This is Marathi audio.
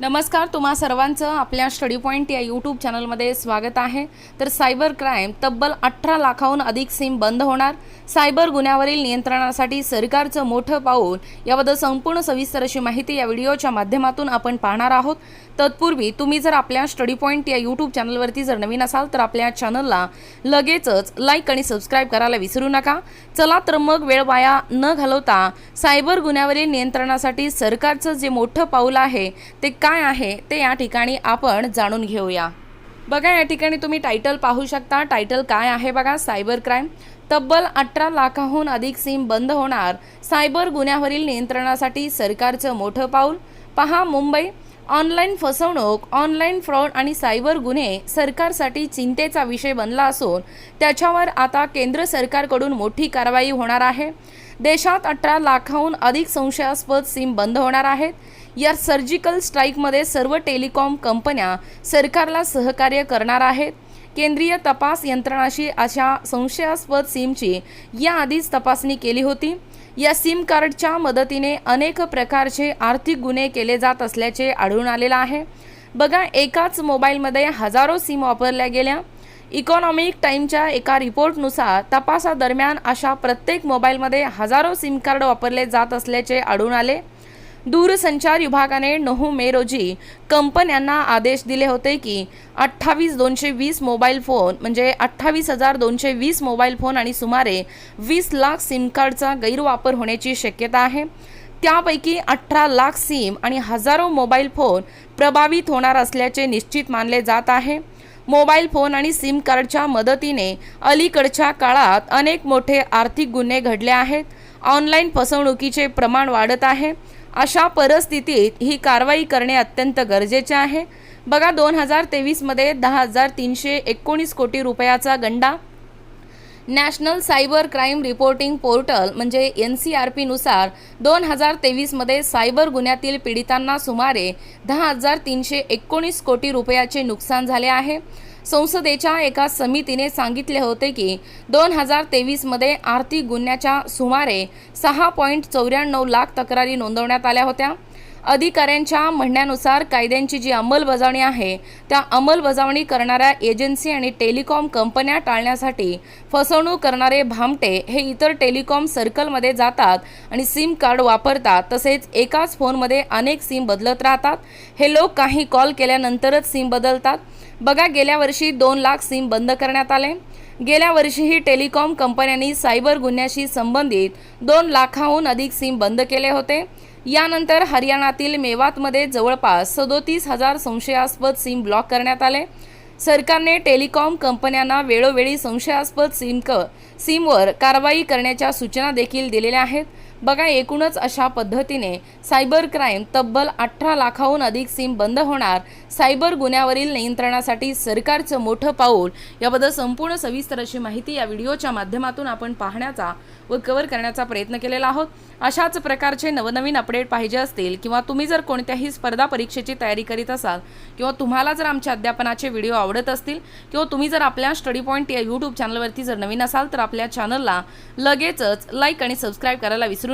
नमस्कार तुम्हा सर्वांचं आपल्या स्टडी पॉईंट या यूट्यूब चॅनलमध्ये स्वागत आहे. तर सायबर क्राईम तब्बल अठरा लाखाहून अधिक सिम बंद होणार. सायबर गुन्ह्यावरील नियंत्रणासाठी सरकारचं मोठं पाऊल. याबद्दल संपूर्ण सविस्तर अशी माहिती या व्हिडिओच्या माध्यमातून आपण पाहणार आहोत. तत्पूर्वी तुम्ही जर आपल्या स्टडी पॉईंट या यूट्यूब चॅनलवरती जर नवीन असाल तर आपल्या चॅनलला लगेचच लाईक आणि सबस्क्राईब करायला विसरू नका. चला तर मग वेळ वाया न घालवता सायबर गुन्ह्यावरील नियंत्रणासाठी सरकारचं जे मोठं पाऊल आहे ते काय आहे ते या ठिकाणी आपण जाणून घेऊया. बघा या ठिकाणी तुम्ही टायटल पाहू शकता. टायटल काय आहे बघा? सायबर क्राईम तब्बल अठरा लाखाहून अधिक सिम बंद होणार. सायबर गुन्ह्यावरील नियंत्रणासाठी सरकारचं मोठं पाऊल. पहा मुंबई. ऑनलाईन फसवणूक ऑनलाईन फ्रॉड आणि सायबर गुन्हे सरकारसाठी चिंतेचा विषय बनला असून त्याच्यावर आता केंद्र सरकारकडून मोठी कारवाई होणार आहे. देशात अठरा लाखाहून अधिक संशयास्पद सिम बंद होणार आहेत. या सर्जिकल स्ट्राईकमध्ये सर्व टेलिकॉम कंपन्या सरकारला सहकार्य करणार आहेत. केंद्रीय तपास यंत्रणाशी अशा संशयास्पद सिमची याआधीच तपासणी केली होती. या सिम कार्डच्या मदतीने अनेक प्रकारचे आर्थिक गुन्हे केले जात असल्याचे आढळून आलेलं आहे. बघा एकाच मोबाईलमध्ये हजारो सिम वापरल्या गेल्या. इकॉनॉमिक टाईमच्या एका रिपोर्टनुसार तपासादरम्यान अशा प्रत्येक मोबाईलमध्ये हजारो सिम कार्ड वापरले जात असल्याचे आढळून आले. दूरसंचार विभागाने नऊ मे रोजी कंपन्यांना आदेश दिले होते की अठ्ठावीस दोनशे वीस मोबाईल फोन म्हणजे अठ्ठावीस हजार दोनशे वीस मोबाईल फोन आणि सुमारे वीस लाख सिम कार्डचा गैरवापर होण्याची शक्यता आहे. त्यापैकी अठरा लाख सिम आणि हजारो मोबाईल फोन प्रभावित होणार असल्याचे निश्चित मानले जात आहे. मोबाईल फोन आणि सिम कार्डच्या मदतीने अलीकडच्या काळात अनेक मोठे आर्थिक गुन्हे घडले आहेत. ऑनलाईन फसवणुकीचे प्रमाण वाढत आहे. अशा परिस्थितीत ही कारवाई करणे अत्यंत गरजेचे आहे. बघा दोन हजार तेवीसमध्ये दहा हजार तीनशे एकोणीस कोटी रुपयाचा गंडा. National cyber crime reporting portal म्हणजे एन सी आर पीनुसार दोन हजार तेवीसमध्ये सायबर गुन्ह्यातील पीडितांना सुमारे दहा हजार तीनशे एकोणीस कोटी रुपयाचे नुकसान झाले आहे. संसदेच्या एका समितीने सांगितले होते की दोन हजार तेवीसमध्ये आर्थिक गुन्ह्याच्या सुमारे सहा पॉईंट चौऱ्याण्णव लाख तक्रारी नोंदवण्यात आल्या होत्या. अधिकाऱ्यांच्या म्हणण्यानुसार कायद्यांची जी अंमलबजावणी आहे त्या अंमलबजावणी करणाऱ्या एजन्सी आणि टेलिकॉम कंपन्या टाळण्यासाठी फसवणूक करणारे भामटे हे इतर टेलिकॉम सर्कलमध्ये जातात आणि सिम कार्ड वापरतात. तसेच एकाच फोनमध्ये अनेक सिम बदलत राहतात. हे लोक काही कॉल केल्यानंतरच सिम बदलतात. बघा गेल्या वर्षी दोन लाख सिम बंद करण्यात आले. गेल्या वर्षीही टेलिकॉम कंपन्यांनी सायबर गुन्ह्याशी संबंधित दोन लाखाहून अधिक सिम बंद केले होते. यानंतर हरियाणातील मेवातमध्ये जवळपास सदोतीस हजार संशयास्पद सिम ब्लॉक करण्यात आले. सरकारने टेलिकॉम कंपन्यांना वेळोवेळी संशयास्पद सिम क सिमवर कारवाई करण्याच्या सूचना देखील दिलेल्या आहेत. बघा एकूणच अशा पद्धतीने सायबर क्राईम तब्बल अठरा लाखाहून अधिक सिम बंद होणार. सायबर गुन्ह्यावरील नियंत्रणासाठी सरकारचं मोठं पाऊल. याबद्दल संपूर्ण सविस्तर अशी माहिती या व्हिडिओच्या माध्यमातून आपण पाहण्याचा व कव्हर करण्याचा प्रयत्न केलेला आहोत. अशाच प्रकारचे नवनवीन अपडेट पाहिजे असतील किंवा तुम्ही जर कोणत्याही स्पर्धा परीक्षेची तयारी करीत असाल किंवा तुम्हाला जर आमच्या अध्यापनाचे व्हिडिओ आवडत असतील किंवा तुम्ही जर आपल्या स्टडी पॉईंट या यूट्यूब चॅनलवरती जर नवीन असाल तर आपल्या चॅनलला लगेचच लाईक आणि सबस्क्राईब करायला विसरू